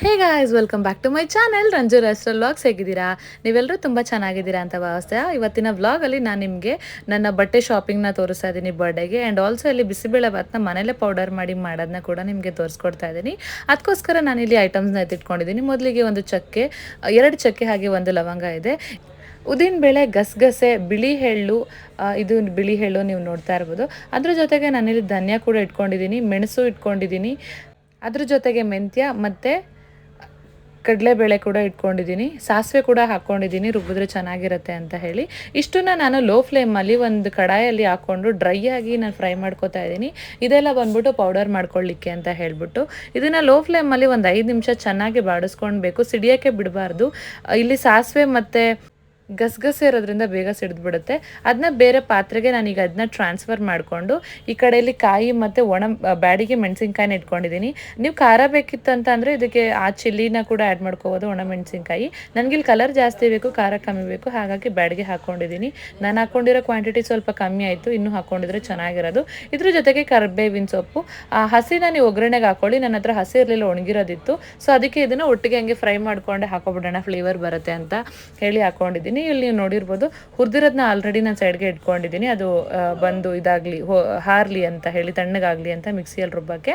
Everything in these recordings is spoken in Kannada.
Hey guys welcome back to my channel Ranju ರೆಸ್ಟ್ರಲ್ vlogs ಹೇಗಿದ್ದೀರಾ? ನೀವೆಲ್ಲರೂ ತುಂಬ ಚೆನ್ನಾಗಿದ್ದೀರಾ ಅಂತ ಭಾವಿಸ್ತಾ ಇವತ್ತಿನ ವ್ಲಾಗಲ್ಲಿ ನಾನು ನಿಮಗೆ ನನ್ನ ಬಟ್ಟೆ ಶಾಪಿಂಗ್ನ ತೋರಿಸ್ತಾ ಇದ್ದೀನಿ ಬರ್ಡೇಗೆ ಆ್ಯಂಡ್ ಆಲ್ಸೋ ಇಲ್ಲಿ ಬಿಸಿಬೇಳೆ ಭಾತ್ನ ಮನೇಲೇ ಪೌಡರ್ ಮಾಡಿ ಮಾಡೋದನ್ನ ಕೂಡ ನಿಮಗೆ ತೋರಿಸ್ಕೊಡ್ತಾ ಇದ್ದೀನಿ ಅದಕ್ಕೋಸ್ಕರ ನಾನು ಇಲ್ಲಿ ಐಟಮ್ಸ್ನ ಎತ್ತಿಟ್ಕೊಂಡಿದ್ದೀನಿ ಮೊದಲಿಗೆ ಒಂದು ಚಕ್ಕೆ, ಎರಡು ಚಕ್ಕೆ ಹಾಗೆ ಒಂದು ಲವಂಗ ಇದೆ. ಉದಿನ ಬೇಳೆ ಗಸಗಸೆ, ಬಿಳಿ ಎಳ್ಳು ಇದು ಬಿಳಿ ಎಳ್ಳು ನೀವು ನೋಡ್ತಾ ಇರ್ಬೋದು. ಅದ್ರ ಜೊತೆಗೆ ನಾನಿಲ್ಲಿ ಧನ್ಯ ಕೂಡ ಇಟ್ಕೊಂಡಿದ್ದೀನಿ ಮೆಣಸು ಇಟ್ಕೊಂಡಿದ್ದೀನಿ ಅದ್ರ ಜೊತೆಗೆ ಮೆಂತ್ಯ ಮತ್ತು ಕಡಲೆಬೇಳೆ ಕೂಡ ಇಟ್ಕೊಂಡಿದ್ದೀನಿ. ಸಾಸಿವೆ ಕೂಡ ಹಾಕ್ಕೊಂಡಿದ್ದೀನಿ ರುಬ್ಬಿದ್ರೆ ಚೆನ್ನಾಗಿರುತ್ತೆ ಅಂತ ಹೇಳಿ. ಇಷ್ಟನ್ನ ನಾನು ಲೋ ಫ್ಲೇಮಲ್ಲಿ ಒಂದು ಕಡಾಯಲ್ಲಿ ಹಾಕ್ಕೊಂಡು ಡ್ರೈ ಆಗಿ ನಾನು ಫ್ರೈ ಮಾಡ್ಕೊತಾ ಇದ್ದೀನಿ. ಇದೆಲ್ಲ ಬಂದ್ಬಿಟ್ಟು ಪೌಡರ್ ಮಾಡ್ಕೊಳ್ಳಿಕ್ಕೆ ಅಂತ ಹೇಳಿಬಿಟ್ಟು. ಇದನ್ನು ಲೋ ಫ್ಲೇಮಲ್ಲಿ ಒಂದು ಐದು ನಿಮಿಷ ಚೆನ್ನಾಗಿ ಬಾಡಿಸ್ಕೊಳ್ಬೇಕು ಸಿಡಿಯೋಕ್ಕೆ ಬಿಡಬಾರ್ದು. ಇಲ್ಲಿ ಸಾಸಿವೆ ಮತ್ತು ಗಸಗಸೆ ಇರೋದ್ರಿಂದ ಬೇಗ ಸಿಡಿದ್ಬಿಡುತ್ತೆ. ಅದನ್ನ ಬೇರೆ ಪಾತ್ರೆಗೆ ನಾನೀಗ ಅದನ್ನ ಟ್ರಾನ್ಸ್ಫರ್ ಮಾಡಿಕೊಂಡು ಈ ಕಡೆಯಲ್ಲಿ ಕಾಯಿ ಮತ್ತು ಒಣ ಬ್ಯಾಡಿಗೆ ಮೆಣಸಿನ್ಕಾಯಿನ ಇಟ್ಕೊಂಡಿದ್ದೀನಿ. ನೀವು ಖಾರ ಬೇಕಿತ್ತು ಅಂತ ಅಂದರೆ ಇದಕ್ಕೆ ಆ ಚಿಲ್ಲಿನ ಕೂಡ ಆ್ಯಡ್ ಮಾಡ್ಕೋಬೋದು ಒಣ ಮೆಣಸಿನ್ಕಾಯಿ. ನನಗಿಲ್ಲಿ ಕಲರ್ ಜಾಸ್ತಿ ಬೇಕು ಖಾರ ಕಮ್ಮಿ ಬೇಕು ಹಾಗಾಗಿ ಬ್ಯಾಡಿಗೆ ಹಾಕ್ಕೊಂಡಿದ್ದೀನಿ ನಾನು ಹಾಕ್ಕೊಂಡಿರೋ ಕ್ವಾಂಟಿಟಿ ಸ್ವಲ್ಪ ಕಮ್ಮಿ ಆಯಿತು ಇನ್ನೂ ಹಾಕ್ಕೊಂಡಿದ್ರೆ ಚೆನ್ನಾಗಿರೋದು. ಇದ್ರ ಜೊತೆಗೆ ಕರ್ಬೇವಿನ ಸೊಪ್ಪು. ಆ, ಹಸಿನ ನೀವು ಒಗ್ಗರಣೆಗೆ ಹಾಕೊಳ್ಳಿ ನನ್ನ ಹತ್ರ ಹಸಿ ಇರಲಿಲ್ಲ ಒಣಗಿರೋದಿತ್ತು. ಸೊ ಅದಕ್ಕೆ ಇದನ್ನು ಒಟ್ಟಿಗೆ ಹಂಗೆ ಫ್ರೈ ಮಾಡಿಕೊಂಡೆ ಹಾಕೋಬಿಡೋಣ ಫ್ಲೇವರ್ ಬರುತ್ತೆ ಅಂತ ಹೇಳಿ ಹಾಕೊಂಡಿದ್ದೀನಿ ಇಲ್ಲಿ ನೀವು ನೋಡಿರ್ಬೋದು. ಹುರಿದಿರೋದನ್ನ ಆಲ್ರೆಡಿ ನಾನು ಸೈಡ್ಗೆ ಇಟ್ಕೊಂಡಿದ್ದೀನಿ. ಅದು ಬಂದು ಇದಾಗಲಿ ಹಾರಲಿ ಅಂತ ಹೇಳಿ, ತಣ್ಣಗಾಗಲಿ ಅಂತ ಮಿಕ್ಸಿಯಲ್ಲಿ ರುಬ್ಬಕ್ಕೆ.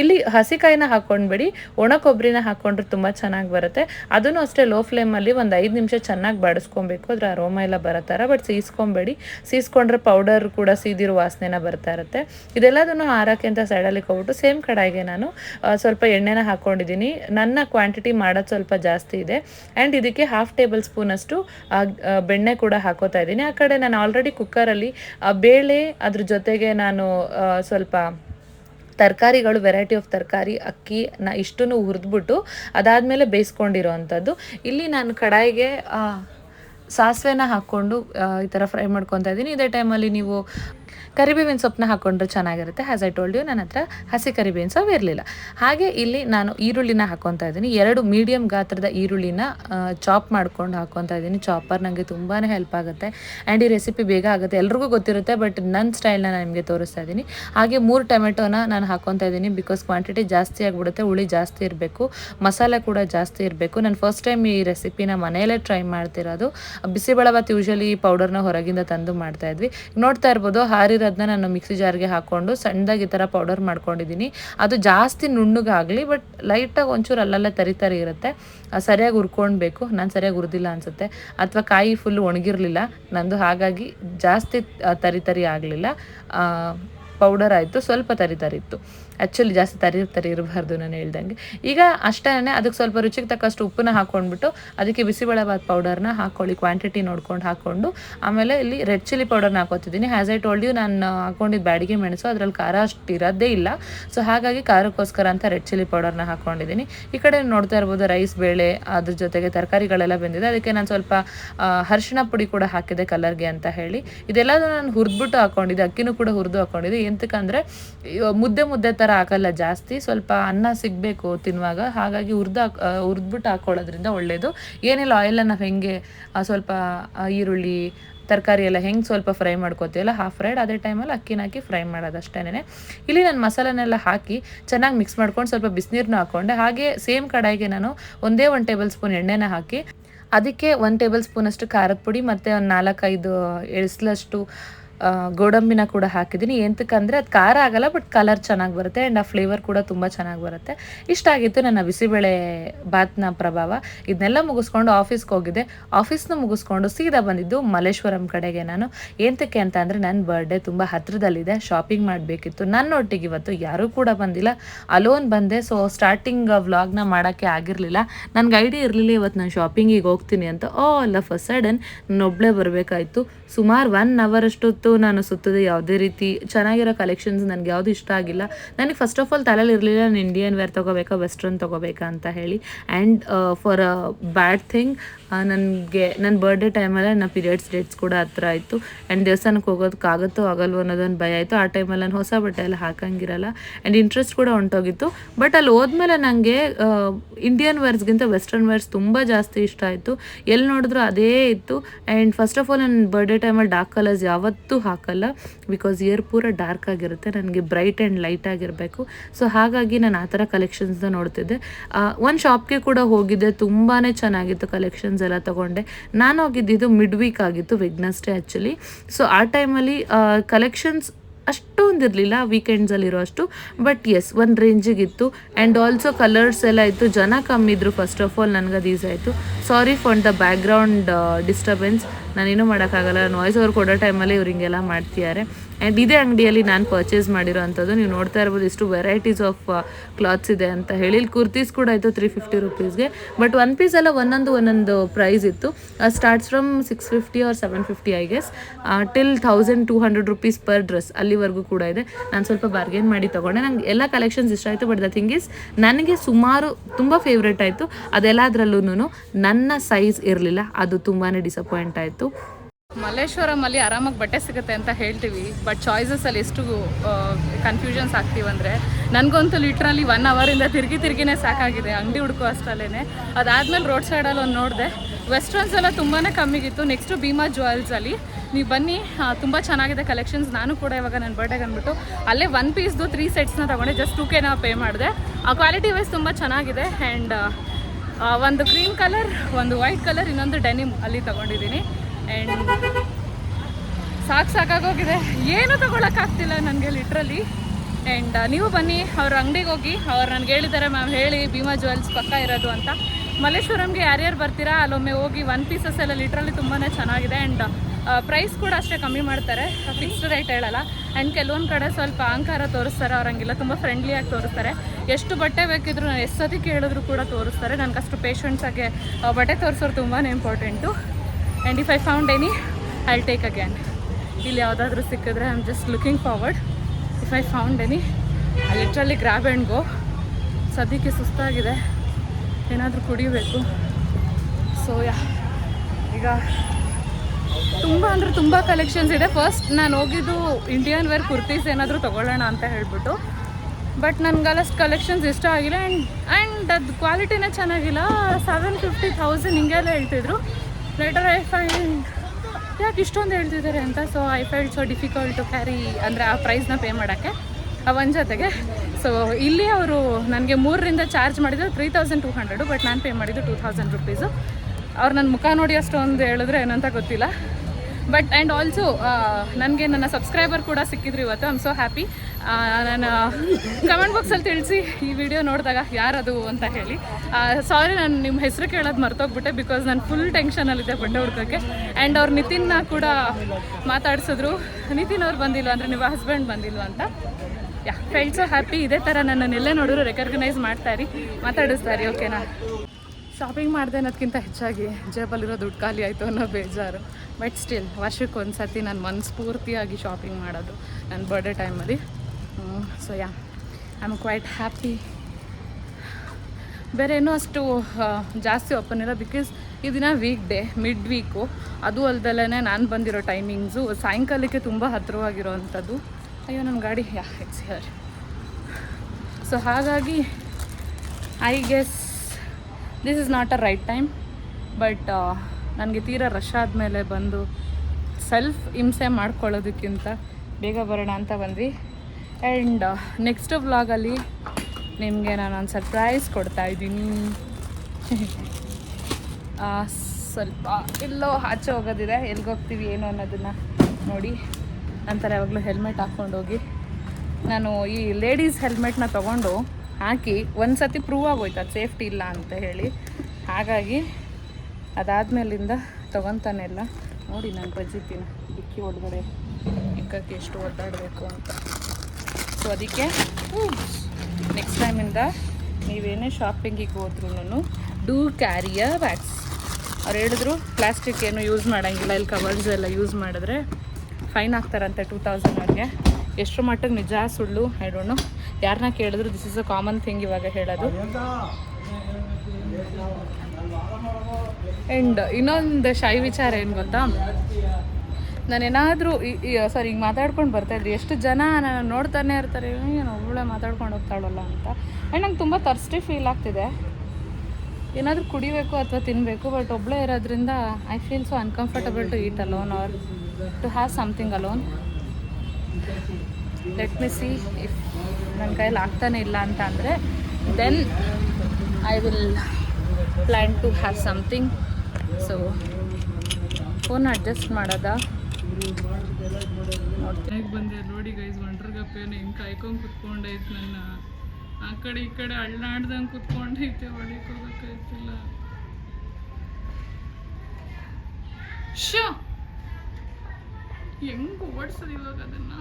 ಇಲ್ಲಿ ಹಸಿಕಾಯಿನ ಹಾಕ್ಕೊಂಡ್ಬಿಡಿ ಒಣ ಕೊಬ್ಬರಿನ ಹಾಕ್ಕೊಂಡ್ರೆ ತುಂಬ ಚೆನ್ನಾಗಿ ಬರುತ್ತೆ. ಅದನ್ನು ಅಷ್ಟೇ ಲೋ ಫ್ಲೇಮಲ್ಲಿ ಒಂದು ಐದು ನಿಮಿಷ ಚೆನ್ನಾಗಿ ಬಾಡಿಸ್ಕೊಬೇಕು. ಅದರ ಅರೋಮ ಎಲ್ಲ ಬರೋ ಥರ ಬಟ್ ಸೀಸ್ಕೊಂಬೇಡಿ. ಸೀಸ್ಕೊಂಡ್ರೆ ಪೌಡರ್ ಕೂಡ ಸೀದಿರೋ ವಾಸನೆನ ಬರ್ತಾ ಇರುತ್ತೆ. ಇದೆಲ್ಲದನ್ನು ಹಾರಕ್ಕೆ ಅಂತ ಸೈಡಲ್ಲಿ ಕೊಬಿಟ್ಟು ಸೇಮ್ ಕಡಾಯಿಗೆ ನಾನು ಸ್ವಲ್ಪ ಎಣ್ಣೆನ ಹಾಕ್ಕೊಂಡಿದ್ದೀನಿ ನನ್ನ ಕ್ವಾಂಟಿಟಿ ಮಾಡೋದು ಸ್ವಲ್ಪ ಜಾಸ್ತಿ ಇದೆ. ಆ್ಯಂಡ್ ಇದಕ್ಕೆ ಹಾಫ್ ಟೇಬಲ್ ಸ್ಪೂನಷ್ಟು ಬೆಣ್ಣೆ ಕೂಡ ಹಾಕೋತಾ ಇದ್ದೀನಿ. ಆ ಕಡೆ ನಾನು ಆಲ್ರೆಡಿ ಕುಕ್ಕರಲ್ಲಿ ಬೇಳೆ, ಅದ್ರ ಜೊತೆಗೆ ನಾನು ಸ್ವಲ್ಪ ತರಕಾರಿಗಳು ವೆರೈಟಿ ಆಫ್ ತರಕಾರಿ, ಅಕ್ಕಿ, ನ, ಇಷ್ಟನ್ನು ಹುರಿದ್ಬಿಟ್ಟು ಅದಾದಮೇಲೆ ಬೇಯಿಸ್ಕೊಂಡಿರೋ ಅಂಥದ್ದು ಇಲ್ಲಿ ನಾನು ಕಡಾಯಿಗೆ ಸಾಸಿವೆನ ಹಾಕ್ಕೊಂಡು ಈ ಥರ ಫ್ರೈ ಮಾಡ್ಕೊತಾ ಇದ್ದೀನಿ. ಇದೇ ಟೈಮಲ್ಲಿ ನೀವು ಕರಿಬೇವಿನ ಸೊಪ್ಪನ್ನ ಹಾಕೊಂಡ್ರೆ ಚೆನ್ನಾಗಿರುತ್ತೆ. ಹ್ಯಾಸ್ ಐ ಟೋಲ್ಡ್ ಯು ನನ್ನ ಹತ್ರ ಹಸಿ ಕರಿಬೇವಿನ ಸೊಪ್ಪು ಇರಲಿಲ್ಲ. ಹಾಗೆ ಇಲ್ಲಿ ನಾನು ಈರುಳ್ಳಿನ ಹಾಕೊತಾ ಇದ್ದೀನಿ. ಎರಡು ಮೀಡಿಯಮ್ ಗಾತ್ರದ ಈರುಳ್ಳಿನ ಚಾಪ್ ಮಾಡ್ಕೊಂಡು ಹಾಕೊತಾ ಇದ್ದೀನಿ. ಚಾಪರ್ ನನಗೆ ತುಂಬಾ ಹೆಲ್ಪ್ ಆಗುತ್ತೆ. ಆ್ಯಂಡ್ ಈ ರೆಸಿಪಿ ಬೇಗ ಆಗುತ್ತೆ. ಎಲ್ರಿಗೂ ಗೊತ್ತಿರುತ್ತೆ ಬಟ್ ನನ್ನ ಸ್ಟೈಲ್ನ ನಾನು ನಿಮಗೆ ತೋರಿಸ್ತಾ ಇದ್ದೀನಿ. ಹಾಗೆ ಮೂರು ಟೊಮೆಟೊನ ನಾನು ಹಾಕೊತಾ ಇದ್ದೀನಿ ಬಿಕಾಸ್ ಕ್ವಾಂಟಿಟಿ ಜಾಸ್ತಿ ಆಗಿಬಿಡುತ್ತೆ, ಹುಳಿ ಜಾಸ್ತಿ ಇರಬೇಕು, ಮಸಾಲೆ ಕೂಡ ಜಾಸ್ತಿ ಇರಬೇಕು. ನಾನು ಫಸ್ಟ್ ಟೈಮ್ ಈ ರೆಸಿಪಿನ ಮನೆಯಲ್ಲೇ ಟ್ರೈ ಮಾಡ್ತಿರೋದು. ಬಿಸಿಬೇಳೆಭಾತ್ ಯೂಶಲಿ ಈ ಪೌಡರ್ನ ಹೊರಗಿಂದ ತಂದು ಮಾಡ್ತಾ ಇದ್ವಿ. ನೋಡ್ತಾ ಇರ್ಬೋದು ಹಾರಿರೋದನ್ನ ನಾನು ಮಿಕ್ಸಿ ಜಾರ್ಗೆ ಹಾಕ್ಕೊಂಡು ಸಣ್ಣದಾಗಿ ಈ ಥರ ಪೌಡರ್ ಮಾಡ್ಕೊಂಡಿದ್ದೀನಿ. ಅದು ಜಾಸ್ತಿ ನುಣ್ಣಗಾಗಲಿ, ಬಟ್ ಲೈಟಾಗಿ ಒಂಚೂರು ಅಲ್ಲಲ್ಲೇ ತರಿ ಇರುತ್ತೆ. ಸರಿಯಾಗಿ ಹುರ್ಕೊಳ್ಬೇಕು ನಾನು ಸರಿಯಾಗಿ ಹುರಿದಿಲ್ಲ ಅನಿಸುತ್ತೆ. ಅಥವಾ ಕಾಯಿ ಫುಲ್ಲು ಒಣಗಿರಲಿಲ್ಲ. ನಂದು ಹಾಗಾಗಿ ಜಾಸ್ತಿ ತರಿ ತರಿ ಆಗಲಿಲ್ಲ. ಪೌಡರ್ ಆಯಿತು. ಸ್ವಲ್ಪ ತರಿ ತರಿ ಇತ್ತು. ಆ್ಯಕ್ಚುಲಿ ಜಾಸ್ತಿ ತರಿ ತರಿ ಇರಬಾರ್ದು ನಾನು ಹೇಳ್ದಂಗೆ. ಈಗ ಅಷ್ಟೇ ಅದಕ್ಕೆ ಸ್ವಲ್ಪ ರುಚಿಗೆ ತಕ್ಕಷ್ಟು ಉಪ್ಪನ್ನ ಹಾಕ್ಕೊಂಡ್ಬಿಟ್ಟು ಅದಕ್ಕೆ ಬಿಸಿಬೇಳೆಭಾತ್ ಪೌಡರ್ನ ಹಾಕ್ಕೊಳ್ಳಿ ಕ್ವಾಂಟಿಟಿ ನೋಡ್ಕೊಂಡು ಹಾಕ್ಕೊಂಡು ಆಮೇಲೆ ಇಲ್ಲಿ ರೆಡ್ ಚಿಲ್ಲಿ ಪೌಡರ್ನ ಹಾಕೋತಿದ್ದೀನಿ. ಹ್ಯಾಸ್ ಐ ಟೋಲ್ಡ್ ಯು ನಾನು ಹಾಕೊಂಡಿದ್ದು ಬ್ಯಾಡಿಗೆ ಮೆಣಸು, ಅದರಲ್ಲಿ ಖಾರ ಅಷ್ಟು ಇರೋದೇ ಇಲ್ಲ. ಸೊ ಹಾಗಾಗಿ ಖಾರಕ್ಕೋಸ್ಕರ ಅಂತ ರೆಡ್ ಚಿಲ್ಲಿ ಪೌಡರ್ನ ಹಾಕ್ಕೊಂಡಿದ್ದೀನಿ ಈ ಕಡೆ ನೋಡ್ತಾ ಇರ್ಬೋದು ರೈಸ್ ಬೇಳೆ, ಅದ್ರ ಜೊತೆಗೆ ತರಕಾರಿಗಳೆಲ್ಲ ಬೆಂದಿದೆ. ಅದಕ್ಕೆ ನಾನು ಸ್ವಲ್ಪ ಹರ್ಷಣ ಪುಡಿ ಕೂಡ ಹಾಕಿದೆ ಕಲರ್ಗೆ ಅಂತ ಹೇಳಿ. ಇದೆಲ್ಲದೂ ನಾನು ಹುರಿದ್ಬಿಟ್ಟು ಹಾಕ್ಕೊಂಡಿದ್ದೆ ಅಕ್ಕಿನೂ ಕೂಡ ಹುರಿದು ಹಾಕ್ಕೊಂಡಿದ್ದೆ ಎಂತಕ್ಕಂದರೆ ಮುದ್ದೆ ಮುದ್ದೆ ಥರ ಹಾಕಲ್ಲ ಜಾಸ್ತಿ. ಸ್ವಲ್ಪ ಅನ್ನ ಸಿಗಬೇಕು ತಿನ್ನುವಾಗ. ಹಾಗಾಗಿ ಹುರಿದು ಹಾಕ್ ಹುರಿದ್ಬಿಟ್ಟು ಹಾಕ್ಕೊಳ್ಳೋದ್ರಿಂದ ಒಳ್ಳೆಯದು ಏನಿಲ್ಲ ಆಯಿಲನ್ನು ಹೆಂಗೆ ಸ್ವಲ್ಪ ಈರುಳ್ಳಿ, ತರಕಾರಿ ಎಲ್ಲ ಹೆಂಗೆ ಸ್ವಲ್ಪ ಫ್ರೈ ಮಾಡ್ಕೋತೀವಲ್ಲ ಹಾಫ್ ಫ್ರೈಡ್ ಅದೇ ಟೈಮಲ್ಲಿ ಅಕ್ಕಿನ ಹಾಕಿ ಫ್ರೈ ಮಾಡೋದು ಅಷ್ಟೇನೆ ಇಲ್ಲಿ ನಾನು ಮಸಾಲೆನೆಲ್ಲ ಹಾಕಿ ಚೆನ್ನಾಗಿ ಮಿಕ್ಸ್ ಮಾಡ್ಕೊಂಡು ಸ್ವಲ್ಪ ಬಿಸಿನೀರನ್ನ ಹಾಕ್ಕೊಂಡೆ ಹಾಗೆ ಸೇಮ್ ಕಡಾಯಿಗೆ ನಾನು ಒಂದೇ ಒಂದು ಟೇಬಲ್ ಸ್ಪೂನ್ ಎಣ್ಣೆನ ಹಾಕಿ, ಅದಕ್ಕೆ ಒಂದು ಟೇಬಲ್ ಸ್ಪೂನಷ್ಟು ಖಾರದ ಪುಡಿ ಮತ್ತು ಒಂದು ನಾಲ್ಕೈದು ಎಳ್ಸ್ಲಷ್ಟು ಗೋಡಂಬಿನ ಕೂಡ ಹಾಕಿದ್ದೀನಿ. ಎಂತಕ್ಕಂದರೆ ಅದು ಖಾರ ಆಗಲ್ಲ ಬಟ್ ಕಲರ್ ಚೆನ್ನಾಗಿ ಬರುತ್ತೆ ಆ್ಯಂಡ್ ಆ ಫ್ಲೇವರ್ ಕೂಡ ತುಂಬ ಚೆನ್ನಾಗಿ ಬರುತ್ತೆ. ಇಷ್ಟ ಆಗಿತ್ತು ನನ್ನ ಬಿಸಿಬೇಳೆ ಬಾತ್ನ ಪ್ರಭಾವ. ಇದನ್ನೆಲ್ಲ ಮುಗಿಸ್ಕೊಂಡು ಆಫೀಸ್ಗೆ ಹೋಗಿದ್ದೆ. ಆಫೀಸ್ನ ಮುಗಿಸ್ಕೊಂಡು ಸೀದಾ ಬಂದಿದ್ದು ಮಲ್ಲೇಶ್ವರಂ ಕಡೆಗೆ ನಾನು. ಎಂತಕ್ಕೆ ಅಂತ ಅಂದರೆ ನನ್ನ ಬರ್ಡೇ ತುಂಬ ಹತ್ತಿರದಲ್ಲಿದೆ ಶಾಪಿಂಗ್ ಮಾಡಬೇಕಿತ್ತು. ನನ್ನ ಒಟ್ಟಿಗೆ ಇವತ್ತು ಯಾರೂ ಕೂಡ ಬಂದಿಲ್ಲ. ಅಲೋನ್ ಬಂದೆ ಸೊ ಸ್ಟಾರ್ಟಿಂಗ್ ವ್ಲಾಗ್ನ ಮಾಡೋಕ್ಕೆ ಆಗಿರಲಿಲ್ಲ. ನನಗೆ ಐಡಿಯಾ ಇರಲಿಲ್ಲ ಇವತ್ತು ನಾನು ಶಾಪಿಂಗಿಗೆ ಹೋಗ್ತೀನಿ ಅಂತ. ಓ ಅಲ್ಲ ಫಸ್ಟ್ ಸಡನ್ ನಾನು ಒಬ್ಬಳೇ ಬರಬೇಕಾಯ್ತು. ಸುಮಾರು ಒನ್ ಅವರ್ ಅಷ್ಟೊತ್ತು ನಾನು ಸುತ್ತದೆ ಯಾವುದೇ ರೀತಿ ಚೆನ್ನಾಗಿರೋ ಕಲೆಕ್ಷನ್ಸ್ ನನಗೆ ಯಾವುದು ಇಷ್ಟ ಆಗಿಲ್ಲ. ನನಗೆ ಫಸ್ಟ್ ಆಫ್ ಆಲ್ ತಲೆಯಲ್ಲಿ ಇರಲಿಲ್ಲ ನಾನು ಇಂಡಿಯನ್ ವೇರ್ ತೊಗೋಬೇಕಾ ವೆಸ್ಟರ್ನ್ ತೊಗೋಬೇಕಾ ಅಂತ ಹೇಳಿ. And for a bad thing ನನಗೆ ನನ್ನ ಬರ್ಡೇ ಟೈಮಲ್ಲೇ ನನ್ನ ಪೀರಿಯಡ್ಸ್ ಡೇಟ್ಸ್ ಕೂಡ ಹತ್ರ ಆಯಿತು. ಆ್ಯಂಡ್ ದೇವಸ್ಥಾನಕ್ಕೆ ಹೋಗೋದಕ್ಕಾಗುತ್ತೋ ಆಗಲ್ವೋ ಅನ್ನೋದೊಂದು ಭಯ ಆಯಿತು. ಆ ಟೈಮಲ್ಲಿ ನಾನು ಹೊಸ ಬಟ್ಟೆ ಎಲ್ಲ ಹಾಕಂಗಿರಲ್ಲ. ಆ್ಯಂಡ್ ಇಂಟ್ರೆಸ್ಟ್ ಕೂಡ ಹೊಂಟೋಗಿತ್ತು ಬಟ್ ಅಲ್ಲಿ ಹೋದ್ಮೇಲೆ ನನಗೆ ಇಂಡಿಯನ್ ವೇರ್ಸ್ಗಿಂತ ವೆಸ್ಟರ್ನ್ ವೇರ್ಸ್ ತುಂಬ ಜಾಸ್ತಿ ಇಷ್ಟ ಆಯಿತು. ಎಲ್ಲಿ ನೋಡಿದ್ರು ಅದೇ ಇತ್ತು. ಆ್ಯಂಡ್ ಫಸ್ಟ್ ಆಫ್ ಆಲ್ ನನ್ನ ಬರ್ಡೇ ಟೈಮಲ್ಲಿ ಡಾರ್ಕ್ ಕಲರ್ಸ್ ಯಾವತ್ತೂ ಯಾವತ್ತೂ ಹಾಕಲ್ಲ ಬಿಕಾಸ್ ಇಯರ್ ಪೂರ ಡಾರ್ಕ್ ಆಗಿರುತ್ತೆ, ನನಗೆ ಬ್ರೈಟ್ ಆ್ಯಂಡ್ ಲೈಟ್ ಆಗಿರಬೇಕು. ಸೊ ಹಾಗಾಗಿ ನಾನು ಆ ಥರ ಕಲೆಕ್ಷನ್ಸ್ನ ನೋಡ್ತಿದ್ದೆ. ಒಂದು ಶಾಪ್ಗೆ ಕೂಡ ಹೋಗಿದ್ದೆ ತುಂಬಾ ಚೆನ್ನಾಗಿತ್ತು ಕಲೆಕ್ಷನ್ಸ್ ಎಲ್ಲ ತೊಗೊಂಡೆ. ನಾನು ಹೋಗಿದ್ದಿದ್ದು ಮಿಡ್ ವೀಕ್ ಆಗಿತ್ತು ವೆಗ್ನಸ್ಡೇ ಆ್ಯಕ್ಚುಲಿ ಸೊ ಆ ಟೈಮಲ್ಲಿ ಕಲೆಕ್ಷನ್ಸ್ ಅಷ್ಟೊಂದಿರಲಿಲ್ಲ ವೀಕೆಂಡ್ಸಲ್ಲಿರೋ ಅಷ್ಟು ಬಟ್ ಎಸ್ ಒಂದು ರೇಂಜಿಗಿತ್ತು ಆ್ಯಂಡ್ ಆಲ್ಸೋ ಕಲರ್ಸ್ ಎಲ್ಲ ಇತ್ತು. ಜನ ಕಮ್ಮಿ ಇದ್ರು ಫಸ್ಟ್ ಆಫ್ ಆಲ್ ನನಗೆ ಅದು ಈಸಿ ಆಯಿತು sorry for the background disturbance ನಾನೇನು ಮಾಡೋಕ್ಕಾಗಲ್ಲ. ನಾಯ್ಸ್ ಅವ್ರು ಕೊಡೋ ಟೈಮಲ್ಲಿ ಇವ್ರು ಹಿಂಗೆಲ್ಲ ಮಾಡ್ತಿದ್ದಾರೆ. ಆ್ಯಂಡ್ ಇದೇ ಅಂಗಡಿಯಲ್ಲಿ ನಾನು ಪರ್ಚೇಸ್ ಮಾಡಿರೋ ಅಂಥದ್ದು. ನೀವು ನೋಡ್ತಾ ಇರ್ಬೋದು, ಇಷ್ಟು ವೆರೈಟೀಸ್ ಆಫ್ ಕ್ಲಾತ್ಸ್ ಇದೆ ಅಂತ ಹೇಳಿ. ಇಲ್ಲಿ ಕುರ್ತೀಸ್ ಕೂಡ ಇತ್ತು ತ್ರೀ ಫಿಫ್ಟಿ ರುಪೀಸ್ಗೆ ಬಟ್ ಒನ್ ಪೀಸ್ ಎಲ್ಲ ಒಂದೊಂದು ಒಂದೊಂದು ಪ್ರೈಸ್ ಇತ್ತು. Starts from six fifty or seven fifty I guess till thousand two hundred rupees per dress ಅಲ್ಲಿವರೆಗೂ ಕೂಡ ಇದೆ. ನಾನು ಸ್ವಲ್ಪ ಬಾರ್ಗೇನ್ ಮಾಡಿ ತೊಗೊಂಡೆ. ನಂಗೆ ಎಲ್ಲ ಕಲೆಕ್ಷನ್ಸ್ ಇಷ್ಟ ಆಯಿತು. ಬಟ್ ದ ಥಿಂಗ್ ಇಸ್ ನನಗೆ ಸುಮಾರು ತುಂಬ ಫೇವ್ರೇಟ್ ಆಯಿತು. ಅದೆಲ್ಲದರಲ್ಲೂ ನನ್ನ ಸೈಜ್ ಇರಲಿಲ್ಲ. ಅದು ತುಂಬಾ ಡಿಸಪಾಯಿಂಟ್ ಆಯಿತು. ಮಲ್ಲೇಶ್ವರಮಲ್ಲಿ ಆರಾಮಾಗಿ ಬಟ್ಟೆ ಸಿಗುತ್ತೆ ಅಂತ ಹೇಳ್ತೀವಿ ಬಟ್ ಚಾಯ್ಸಸಲ್ಲಿ ಎಷ್ಟು ಕನ್ಫ್ಯೂಷನ್ಸ್ ಆಗ್ತೀವಂದರೆ ನನಗಂತೂ ಲಿಟ್ರಲಿ ಒನ್ ಅವರಿಂದ ತಿರುಗಿ ತಿರುಗಿನೇ ಸಾಕಾಗಿದೆ, ಅಂಗಡಿ ಹುಡುಕು ಅಷ್ಟರಲ್ಲೇ ಅದಾದಮೇಲೆ ರೋಡ್ ಸೈಡಲ್ಲಿ ಒಂದು ನೋಡಿದೆ ವೆಸ್ಟರ್ನ್ಸ್ ಎಲ್ಲ ತುಂಬಾ ಕಮ್ಮಿಗಿತ್ತು ನೆಕ್ಸ್ಟು ಭೀಮಾ ಜ್ಯುವೆಲ್ಸಲ್ಲಿ ನೀವು ಬನ್ನಿ ತುಂಬ ಚೆನ್ನಾಗಿದೆ ಕಲೆಕ್ಷನ್ಸ್ ನಾನು ಕೂಡ ಇವಾಗ ನನ್ನ ಬರ್ಡೇಗೆ ಅಂದ್ಬಿಟ್ಟು ಅಲ್ಲೇ ಒನ್ ಪೀಸ್ದು ತ್ರೀ ಸೆಟ್ಸ್ನ ತೊಗೊಂಡೆ ಜಸ್ಟ್ ಟೂ ಕೆನ ಪೇ ಮಾಡಿದೆ. ಆ ಕ್ವಾಲಿಟಿ ವೈಸ್ ತುಂಬ ಚೆನ್ನಾಗಿದೆ ಆ್ಯಂಡ್ ಒಂದು ಗ್ರೀನ್ ಕಲರ್ ಒಂದು ವೈಟ್ ಕಲರ್ ಇನ್ನೊಂದು ಡೆನಿಮ್ ಅಲ್ಲಿ ತೊಗೊಂಡಿದ್ದೀನಿ. ಆ್ಯಂಡ್ ಸಾಕು ಸಾಕಾಗೋಗಿದೆ ಏನೂ ತೊಗೊಳಕ್ಕಾಗ್ತಿಲ್ಲ ನನಗೆ ಲಿಟ್ರಲಿ ಆ್ಯಂಡ್ ನೀವು ಬನ್ನಿ, ಅವ್ರ ಅಂಗಡಿಗೆ ಹೋಗಿ, ಅವ್ರು ನನಗೆ ಹೇಳಿದ್ದಾರೆ ಮ್ಯಾಮ್ ಹೇಳಿ, ಭೀಮಾ ಜುವೆಲ್ಸ್ ಪಕ್ಕ ಇರೋದು ಅಂತ. ಮಲ್ಲೇಶ್ವರಂಗೆ ಯಾರ್ಯಾರು ಬರ್ತೀರಾ, ಅಲ್ಲೊಮ್ಮೆ ಹೋಗಿ ಒನ್ ಪೀಸಸ್ ಎಲ್ಲ ಲಿಟ್ರಲಿ ತುಂಬಾ ಚೆನ್ನಾಗಿದೆ. ಆ್ಯಂಡ್ ಪ್ರೈಸ್ ಕೂಡ ಅಷ್ಟೇ ಕಮ್ಮಿ ಮಾಡ್ತಾರೆ. ಫಿಕ್ಸ್ಡ್ ರೇಟ್ ಹೇಳಲ್ಲ. ಆ್ಯಂಡ್ ಕೆಲವೊಂದು ಕಡೆ ಸ್ವಲ್ಪ ಅಹಂಕಾರ ತೋರಿಸ್ತಾರೆ ಅವ್ರಂಗಿಲ್ಲ ತುಂಬ ಫ್ರೆಂಡ್ಲಿಯಾಗಿ ತೋರಿಸ್ತಾರೆ. ಎಷ್ಟು ಬಟ್ಟೆ ಬೇಕಿದ್ರು ನಾನು ಎಷ್ಟು ಸತಿ ಕೇಳಿದ್ರು ಕೂಡ ತೋರಿಸ್ತಾರೆ. ನನಗೆ ಅಷ್ಟು ಪೇಷಂಟ್ಸಾಗೆ ಬಟ್ಟೆ ತೋರಿಸೋರು ತುಂಬಾ important and if I found any I take again ಇಲ್ಲಿ ಯಾವುದಾದ್ರೂ ಸಿಕ್ಕಿದ್ರೆ I am just looking forward if I found any I literally grab and go ಸದ್ಯಕ್ಕೆ ಸುಸ್ತಾಗಿದೆ. ಏನಾದರೂ ಕುಡಿಬೇಕು. ಸೊ ಯಾ ಈಗ ತುಂಬ ಅಂದರೆ ತುಂಬ ಕಲೆಕ್ಷನ್ಸ್ ಇದೆ. ಫಸ್ಟ್ ನಾನು ಹೋಗಿದ್ದು ಇಂಡಿಯನ್ ವೇರ್ ಕುರ್ತೀಸ್ ಏನಾದರೂ ತೊಗೊಳ್ಳೋಣ ಅಂತ ಹೇಳ್ಬಿಟ್ಟು. ಬಟ್ ನನಗಲ್ಲಷ್ಟು ಕಲೆಕ್ಷನ್ಸ್ ಇಷ್ಟ ಆಗಿಲ್ಲ. ಆ್ಯಂಡ್ ಆ್ಯಂಡ್ ಅದು ಕ್ವಾಲಿಟಿನೇ ಚೆನ್ನಾಗಿಲ್ಲ. ಸೆವೆನ್ ಫಿಫ್ಟಿ ಥೌಸಂಡ್ ಹಿಂಗೆಲ್ಲ ಹೇಳ್ತಿದ್ರು. ಲೆಟರ್ ಐ ಫೈಂಡ್ ಯಾಕೆ ಇಷ್ಟೊಂದು ಹೇಳ್ತಿದ್ದಾರೆ ಅಂತ? So I failed so difficult to carry ಅಂದರೆ ಆ ಪ್ರೈಸ್ನ ಪೇ ಮಾಡೋಕ್ಕೆ ಒಂದು ಜೊತೆಗೆ. ಸೊ ಇಲ್ಲಿ ಅವರು ನನಗೆ ಮೂರರಿಂದ ಚಾರ್ಜ್ ಮಾಡಿದ್ರು three thousand two hundred but ನಾನು ಪೇ ಮಾಡಿದ್ದು ಟೂ ಥೌಸಂಡ್ ರುಪೀಸು ಅವ್ರು ನನ್ನ ಮುಖ ನೋಡಿ ಅಷ್ಟೊಂದು ಹೇಳಿದ್ರೆ ಏನಂತ ಗೊತ್ತಿಲ್ಲ. ಬಟ್ ಆ್ಯಂಡ್ ಆಲ್ಸೋ ನನಗೆ ನನ್ನ ಸಬ್ಸ್ಕ್ರೈಬರ್ ಕೂಡ ಸಿಕ್ಕಿದ್ರು ಇವತ್ತು. ಆಮ್ ಸೊ ಹ್ಯಾಪಿ ನಾನು ಕಮೆಂಟ್ ಬಾಕ್ಸಲ್ಲಿ ತಿಳಿಸಿ ಈ ವಿಡಿಯೋ ನೋಡಿದಾಗ ಯಾರದು ಅಂತ ಹೇಳಿ. ಸಾರಿ ನಾನು ನಿಮ್ಮ ಹೆಸರು ಕೇಳೋದು ಮರ್ತೋಗ್ಬಿಟ್ಟೆ ಬಿಕಾಸ್ ನಾನು ಫುಲ್ ಟೆನ್ಷನಲ್ಲಿದ್ದೆ ಬಟ್ಟೆ ಹುಡ್ಕೋಕ್ಕೆ. ಆ್ಯಂಡ್ ಅವ್ರು ನಿತಿನ್ನ ಕೂಡ ಮಾತಾಡಿಸಿದ್ರು. ನಿತಿನ್ ಅವ್ರು ಬಂದಿಲ್ಲ ಅಂದರೆ ನೀವು ಹಸ್ಬೆಂಡ್ ಬಂದಿಲ್ಲ ಅಂತ. ಯಾ ಫೆಲ್ಟ್ ಸೊ ಹ್ಯಾಪಿ ಇದೇ ಥರ ನನ್ನನ್ನೆಲ್ಲೇ ನೋಡಿದ್ರು ರೆಕಗ್ನೈಸ್ ಮಾಡ್ತಾರೆ ಮಾತಾಡಿಸ್ತಾರೆ ಓಕೆನಾ ಶಾಪಿಂಗ್ ಮಾಡಿದೆ ಅನ್ನೋದಕ್ಕಿಂತ ಹೆಚ್ಚಾಗಿ ಜೇಬಲ್ಲಿರೋ ದುಡ್ಡು ಖಾಲಿ ಆಯಿತು ಅನ್ನೋ ಬೇಜಾರು. ಬಟ್ ಸ್ಟಿಲ್ ವರ್ಷಕ್ಕೆ ಒಂದು ಸರ್ತಿ ನಾನು ಮನಸ್ಫೂರ್ತಿಯಾಗಿ ಶಾಪಿಂಗ್ ಮಾಡೋದು ನನ್ನ ಬರ್ಡೇ ಟೈಮಲ್ಲಿ so yeah I am quite happy ಬೇರೆ ಏನೂ ಅಷ್ಟು ಜಾಸ್ತಿ ಓಪನ್ ಇಲ್ಲ ಬಿಕಾಸ್ ಈ ದಿನ ವೀಕ್ ಡೇ ಮಿಡ್ ವೀಕು ಅದು ಅಲ್ದಲ್ಲೇ ನಾನು ಬಂದಿರೋ ಟೈಮಿಂಗ್ಸು ಸಾಯಂಕಾಲಕ್ಕೆ ತುಂಬ ಹತ್ತಿರವಾಗಿರೋ ಅಂಥದ್ದು ಅಯ್ಯೋ ನನ್ನ ಗಾಡಿ ಯಾ ಇಟ್ಸ್ ಹಿಯರ್ ಸೊ ಹಾಗಾಗಿ I guess this is not a right time but ನನಗೆ ತೀರಾ ರಶ್ ಆದಮೇಲೆ ಬಂದು ಸೆಲ್ಫ್ ಹಿಂಸೆ ಮಾಡ್ಕೊಳ್ಳೋದಕ್ಕಿಂತ ಬೇಗ ಬರೋಣ ಅಂತ ಬಂದ್ವಿ. ಆ್ಯಂಡ್ ನೆಕ್ಸ್ಟ್ ವ್ಲಾಗಲ್ಲಿ ನಿಮಗೆ ನಾನು ಒಂದು ಸರ್ಪ್ರೈಸ್ ಕೊಡ್ತಾ ಇದ್ದೀನಿ. ಸ್ವಲ್ಪ ಎಲ್ಲೋ ಆಚೆ ಹೋಗೋದಿದೆ ಎಲ್ಲಿಗೆ ಹೋಗ್ತೀವಿ ಏನು ಅನ್ನೋದನ್ನು ನೋಡಿ. ನಂತರ ಯಾವಾಗಲೂ ಹೆಲ್ಮೆಟ್ ಹಾಕ್ಕೊಂಡೋಗಿ. ನಾನು ಈ ಲೇಡೀಸ್ ಹೆಲ್ಮೆಟ್ನ ತೊಗೊಂಡು ಹಾಕಿ ಒಂದು ಸತಿ ಪ್ರೂವ್ ಆಗೋಯ್ತು ಅದು ಸೇಫ್ಟಿ ಇಲ್ಲ ಅಂತ ಹೇಳಿ. ಹಾಗಾಗಿ ಅದಾದ್ಮೇಲಿಂದ ತೊಗೊತಾನೆ ಇಲ್ಲ ನೋಡಿ ನಾನು ಬಜಿತೀನಿ ಇಕ್ಕಿ ಒಳಗಡೆ ಇಕ್ಕಕ್ಕೆ ಎಷ್ಟು ಒದ್ದಾಡಬೇಕು ಅಂತ. ಸೊ ಅದಕ್ಕೆ ನೆಕ್ಸ್ಟ್ ಟೈಮಿಂದ ನೀವೇನೇ ಶಾಪಿಂಗಿಗೆ ಹೋದ್ರೂ ಡೂ ಕ್ಯಾರಿಯ ಬ್ಯಾಗ್ಸ್ ಅವ್ರು ಹೇಳಿದ್ರು ಪ್ಲಾಸ್ಟಿಕ್ ಏನು ಯೂಸ್ ಮಾಡೋಂಗಿಲ್ಲ, ಇಲ್ಲಿ ಕವರ್ಸ್ ಎಲ್ಲ ಯೂಸ್ ಮಾಡಿದ್ರೆ ಫೈನ್ ಹಾಕ್ತಾರಂತೆ ಟೂ ತೌಸಂಡ್ ಅವ್ರಿಗೆ. ಎಷ್ಟು ಮಟ್ಟಿಗೆ ನಿಜ ಸುಳ್ಳು ಐ ಯಾರನ್ನ ಕೇಳಿದ್ರು this is a common thing ಇವಾಗ ಹೇಳೋದು. ಆ್ಯಂಡ್ ಇನ್ನೊಂದು ಶೈ ವಿಚಾರ ಏನು ಗೊತ್ತಾ? ನಾನೇನಾದರೂ ಸಾರಿ ಹಿಂಗೆ ಮಾತಾಡ್ಕೊಂಡು ಬರ್ತಾಯಿದ್ರಿ ಎಷ್ಟು ಜನ ನಾನು ನೋಡ್ತಾನೆ ಇರ್ತಾರೆ. ಏನು ಒಬ್ಬಳೆ ಮಾತಾಡ್ಕೊಂಡು ಹೋಗ್ತಾಳಲ್ಲ ಅಂತ. ಆ್ಯಂಡ್ ನಂಗೆ ತುಂಬ ತರ್ಸ್ಟಿ ಫೀಲ್ ಆಗ್ತಿದೆ. ಏನಾದರೂ ಕುಡಿಬೇಕು ಅಥವಾ ತಿನ್ನಬೇಕು ಬಟ್ ಒಬ್ಬಳೇ ಇರೋದ್ರಿಂದ I feel so uncomfortable to eat alone or to have something alone let me see if ನನ್ನ ಕೈಯಲ್ಲಿ ಆಗ್ತಾನೆ ಇಲ್ಲ ಅಂತ ಅಂದರೆ then I will plan to have something so phone adjust ಮಾಡೋದಾ? ನೋಡ್ತೀನಿ. ಬಂದೆ? ನೋಡಿ ಗೈಸ್ ಒಂಡ್ರಗಪ್ಪೇನು ಹಿಂಗೆ ಕಾಯ್ಕೊಂಡು ಕುತ್ಕೊಂಡೈತೆ ನನ್ನ. ಆ ಕಡೆ ಈ ಕಡೆ ಅಳ್ಳಾಡ್ದಂಗೆ ಕುತ್ಕೊಂಡೈತೆ ಒಳಗೆ ಹೋಗೋಕ್ಕಾಯ್ತಿಲ್ಲ ಶೋ ಹೆಂಗ್ ಓಡಿಸೋದು ಇವಾಗ ಅದನ್ನ?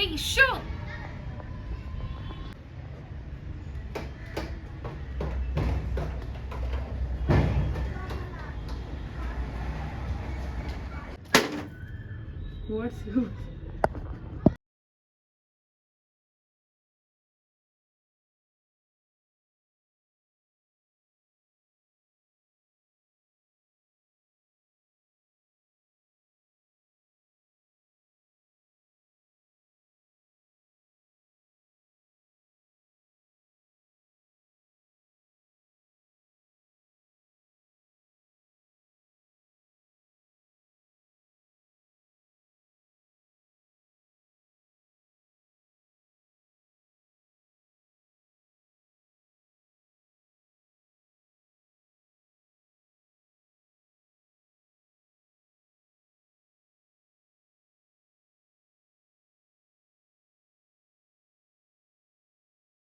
ಏ ಶೋ What's